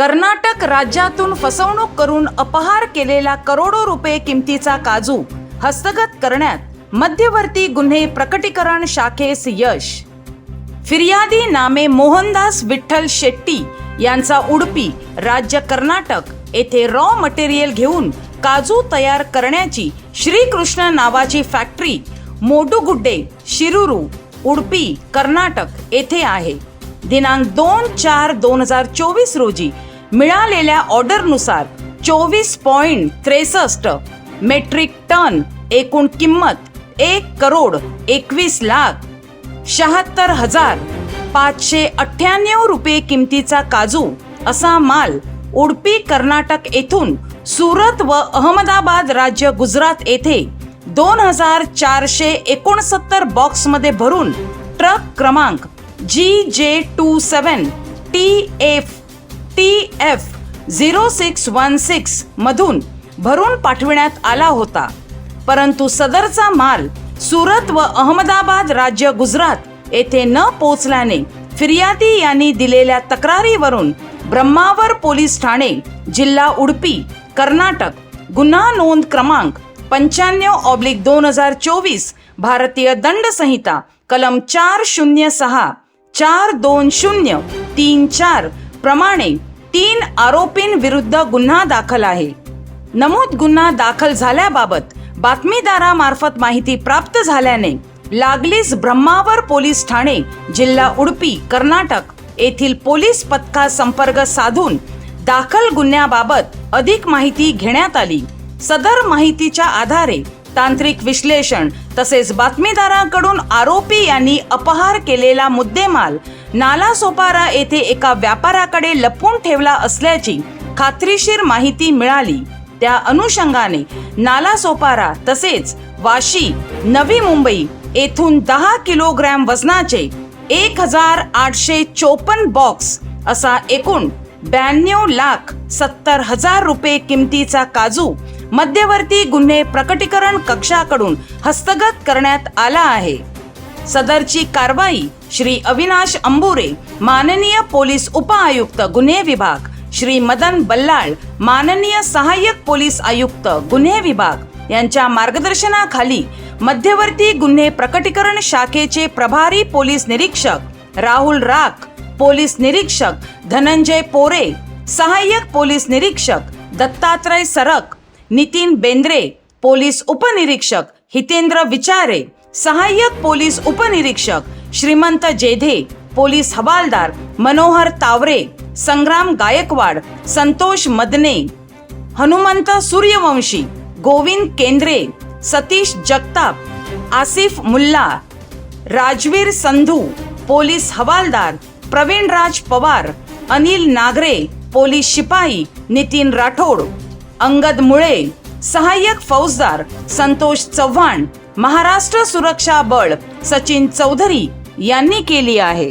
कर्नाटक राज्यातून फसवणूक करून अपहार केलेला करोडो रुपये किमतीचा काजू हस्तगत करण्यात मध्यवर्ती गुन्हे प्रकटीकरण शाखेस यश. फिर्यादी नामे मोहनदास विठ्ठल शेट्टी यांचा उडपी राज्य कर्नाटक येथे रॉ मटेरियल घेऊन काजू तयार करण्याची श्रीकृष्ण नावाची फॅक्टरी मोडुगुड्डे शिरुरू उडपी कर्नाटक येथे आहे. दिनांक दोन चार दोन हजार चोवीस रोजी मिळालेल्या ऑर्डरनुसार चोवीस पॉइंट त्रेसष्ट मेट्रिक टन एकूण किंमत एक करोड एकवीस लाख शहात्तर हजार पाचशे अठ्ठ्याण्णव रुपये किमतीचा काजू असा माल उडपी कर्नाटक येथून सुरत व अहमदाबाद राज्य गुजरात येथे दोन हजार चारशे एकोणसत्तर बॉक्समध्ये भरून ट्रक क्रमांक G J two seven T F T F zero six one six मधून भरून पाठविण्यात आला होता. परंतु सदरचा माल सुरत व अहमदाबाद राज्य गुजरात येथे न पोहोचल्याने फिर्यादी यांनी दिलेल्या तक्रारीवरून ब्रह्मावर पोलीस ठाणे जिल्हा उडपी कर्नाटक गुन्हा नोंद क्रमांक पंच्याण्णव ऑब्लिक दोन हजार चोवीस भारतीय दंड संहिता कलम चार शून्य सहा चार दोन शून्य तीन चार प्रमाणे तीन आरोपींविरुद्ध गुन्हा दाखल आहे. नमूद गुन्हा दाखल झाल्याबाबत बातमीदारामार्फत माहिती प्राप्त झाल्याने लागलीच ब्रह्मावर पोलीस ठाणे जिल्हा उडपी कर्नाटक येथील पोलीस पथका संपर्क साधून दाखल गुन्ह्याबाबत अधिक माहिती घेण्यात आली. सदर माहितीच्या आधारे तांत्रिक विश्लेषण तसेच बातमीदारांकडून आरोपी यांनी अपहार केलेला मुद्देमाल नालासोपारा येथे एका व्यापाऱ्याकडे लपवून ठेवला असल्याची खात्रीशीर माहिती मिळाली. त्या अनुषंगाने नालासोपारा तसेच वाशी नवी मुंबई येथून दहा किलोग्रॅम वजनाचे एक हजार आठशे चोपन्न बॉक्स असा एकूण ब्याण्णव लाख सत्तर हजार रुपये किमतीचा काजू मध्यवर्ती गुन्हे प्रकटीकरण कक्षाकडून हस्तगत करण्यात आला आहे. सदरची कारवाई श्री अविनाश अंबुरे माननीय पोलीस उपआयुक्त गुन्हे विभाग श्री मदन बल्लाळ माननीय सहाय्यक पोलीस आयुक्त गुन्हे विभाग यांच्या मार्गदर्शनाखाली मध्यवर्ती गुन्हे प्रकटीकरण शाखेचे प्रभारी पोलीस निरीक्षक राहुल राख पोलीस निरीक्षक धनंजय पोरे सहाय्यक पोलीस निरीक्षक दत्तात्रय सरक नितीन बेंद्रे पोलीस उपनिरीक्षक हितेंद्र विचारे सहाय्यक पोलीस उपनिरीक्षक श्रीमंत जेधे पोलीस हवालदार मनोहर तावरे संग्राम गायकवाड संतोष मदने हनुमंत सूर्यवंशी गोविंद केंद्रे सतीश जगताप आसिफ मुल्ला राजवीर संधू पोलीस हवालदार प्रवीणराज पवार अनिल नागरे पोलीस शिपाई नितीन राठोड अंगद मुळे सहाय्यक फौजदार संतोष चव्हाण महाराष्ट्र सुरक्षा बळ सचिन चौधरी यांनी केली आहे.